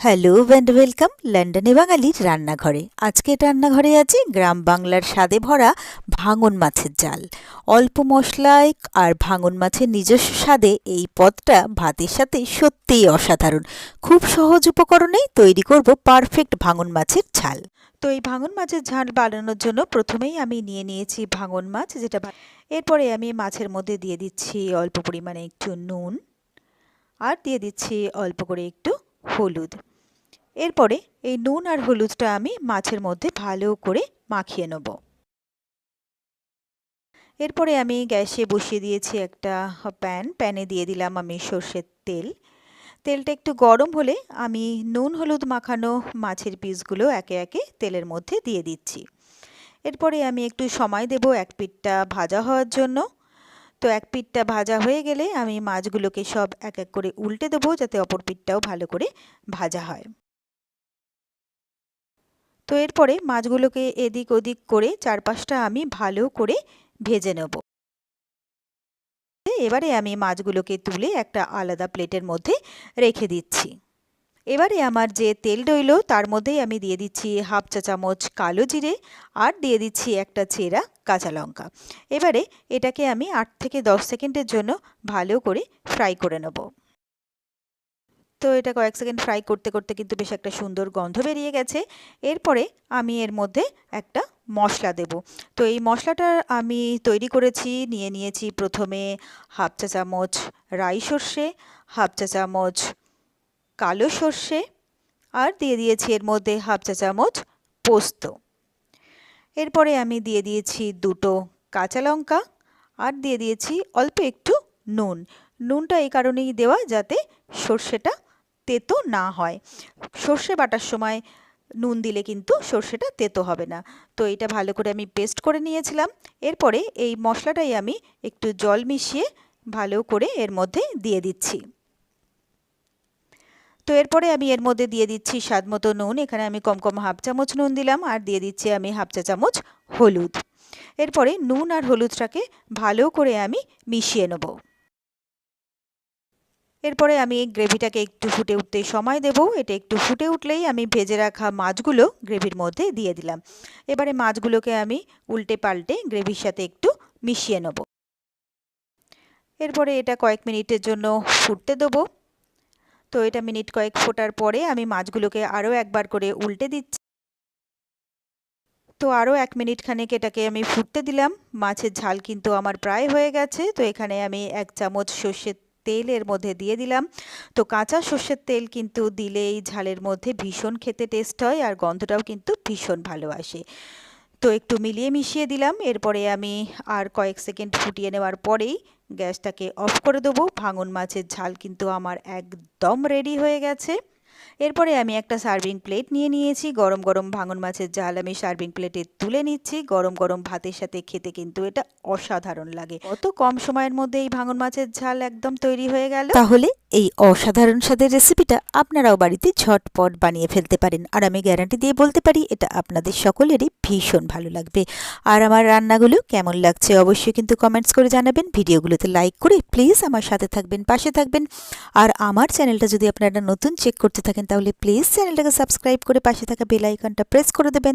Hello and welcome লন্ডনে বাঙালির রান্নাঘরে। আজকে রান্নাঘরে আছে গ্রাম বাংলার স্বাদে ভরা ভাঙন মাছের জাল। অল্প মশলায় আর ভাঙন মাছের নিজস্ব স্বাদে এই পদটা ভাতের সাথে সত্যিই অসাধারণ। খুব সহজ উপকরণেই তৈরি করব পারফেক্ট ভাঙন মাছের ঝাল। তো এই ভাঙন মাছের ঝাল বানানোর জন্য প্রথমেই আমি নিয়ে নিয়েছি ভাঙন মাছ, যেটা এরপরে আমি মাছের মধ্যে দিয়ে দিচ্ছি অল্প পরিমাণে একটু নুন। আর দিয়ে দিচ্ছি অল্প করে একটু হলুদ। এরপরে এই নুন আর হলুদটা আমি মাছের মধ্যে ভালো করে মাখিয়ে নেব। এরপরে আমি গ্যাসে বসিয়ে দিয়েছি একটা প্যান। প্যানে দিয়ে দিলাম আমি সর্ষের তেল। তেলটা একটু গরম হলে আমি নুন হলুদ মাখানো মাছের পিসগুলো একে একে তেলের মধ্যে দিয়ে দিচ্ছি। এরপরে আমি একটু সময় দেব এক পিঠটা ভাজা হওয়ার জন্য। তো এক পিঠটা ভাজা হয়ে গেলে আমি মাছগুলোকে সব এক এক করে উল্টে দেবো যাতে অপর পিঠটাও ভালো করে ভাজা হয়। তো এরপরে মাছগুলোকে এদিক ওদিক করে চারপাশটা আমি ভালো করে ভেজে নেব। এবারে আমি মাছগুলোকে তুলে একটা আলাদা প্লেটের মধ্যে রেখে দিচ্ছি। এবারে আমার যে তেল রইল, তার মধ্যেই আমি দিয়ে দিচ্ছি হাফ চা চামচ কালো জিরে আর দিয়ে দিচ্ছি একটা চেরা কাঁচা লঙ্কা। এবারে এটাকে আমি আট থেকে দশ সেকেন্ডের জন্য ভালো করে ফ্রাই করে নেব। তো এটা কয়েক সেকেন্ড ফ্রাই করতে করতে কিন্তু বেশ একটা সুন্দর গন্ধ বেরিয়ে গেছে। এরপরে আমি এর মধ্যে একটা মশলা দেব। তো এই মশলাটা আমি তৈরি করেছি, নিয়ে নিয়েছি প্রথমে হাফ চা চামচ রাই সর্ষে, হাফ চা চামচ কালো সর্ষে আর দিয়ে দিয়েছি এর মধ্যে হাফ চা চামচ পোস্ত। এরপরে আমি দিয়ে দিয়েছি দুটো কাঁচা লঙ্কা আর দিয়ে দিয়েছি অল্প একটু নুন। নুনটা এই কারণেই দেওয়া যাতে সর্ষেটা তেতো না হয়। সর্ষে বাটার সময় নুন দিলে কিন্তু সর্ষেটা তেতো হবে না। তো এটা ভালো করে আমি পেস্ট করে নিয়েছিলাম। এরপরে এই মশলাটাই আমি একটু জল মিশিয়ে ভালো করে এর মধ্যে দিয়ে দিচ্ছি। তো এরপরে আমি এর মধ্যে দিয়ে দিচ্ছি স্বাদ মতো নুন। এখানে আমি কম কম হাফ চামচ নুন দিলাম আর দিয়ে দিচ্ছি আমি হাফ চা চামচ হলুদ। এরপরে নুন আর হলুদটাকে ভালো করে আমি মিশিয়ে নেব। এরপরে আমি গ্রেভিটাকে একটু ফুটে উঠতে সময় দেব। এটা একটু ফুটে উঠলেই আমি ভেজে রাখা মাছগুলো গ্রেভির মধ্যে দিয়ে দিলাম। এবারে মাছগুলোকে আমি উল্টে পাল্টে গ্রেভির সাথে একটু মিশিয়ে নেব। এরপরে এটা কয়েক মিনিটের জন্য ফুটতে দেবো। তো এটা মিনিট কয়েক ফোটার পরে আমি মাছগুলোকে আরও একবার করে উল্টে দিচ্ছি। তো আরও এক মিনিট খানেক এটাকে আমি ফুটতে দিলাম। মাছের ঝাল কিন্তু আমার প্রায় হয়ে গেছে। তো এখানে আমি এক চামচ সর্ষের তেল এর মধ্যে দিয়ে দিলাম। তো কাঁচা সর্ষের তেল কিন্তু দিলে এই ঝালের মধ্যে ভীষণ খেতে টেস্ট হয় আর গন্ধটাও কিন্তু ভীষণ ভালো আসে। তো একটু মিলিয়ে মিশিয়ে দিলাম। এরপরে আমি আর কয়েক সেকেন্ড ফুটিয়ে নেওয়ার পরেই গ্যাসটাকে অফ করে দেবো। ভাঙন মাছের ঝাল কিন্তু আমার একদম রেডি হয়ে গেছে। এরপরে আমি একটা সার্ভিং প্লেট নিয়ে নিয়েছি। গরম গরম ভাঙন মাছের ঝাল আমি সার্ভিং প্লেটে তুলে নিচ্ছি। গরম গরম ভাতের সাথে খেতে কিন্তু এটা অসাধারণ লাগে। অত কম সময়ের মধ্যে এই ভাঙন মাছের ঝাল একদম তৈরি হয়ে গেল। তাহলে এই অসাধারণ স্বাদের রেসিপিটা আপনারাও বাড়িতে ঝটপট বানিয়ে ফেলতে পারেন। আর আমি গ্যারান্টি দিয়ে বলতে পারি, এটা আপনাদের সকলেরই ভীষণ ভালো লাগবে। আর আমার রান্নাগুলো কেমন লাগছে অবশ্যই কিন্তু কমেন্টস করে জানাবেন। ভিডিওগুলোতে লাইক করে প্লিজ আমার সাথে থাকবেন, পাশে থাকবেন। আর আমার চ্যানেলটা যদি আপনারা নতুন চেক করতে থাকেন তাহলে প্লিজ চ্যানেলটাকে সাবস্ক্রাইব করে পাশে থাকা বেল আইকনটা প্রেস করে দেবেন।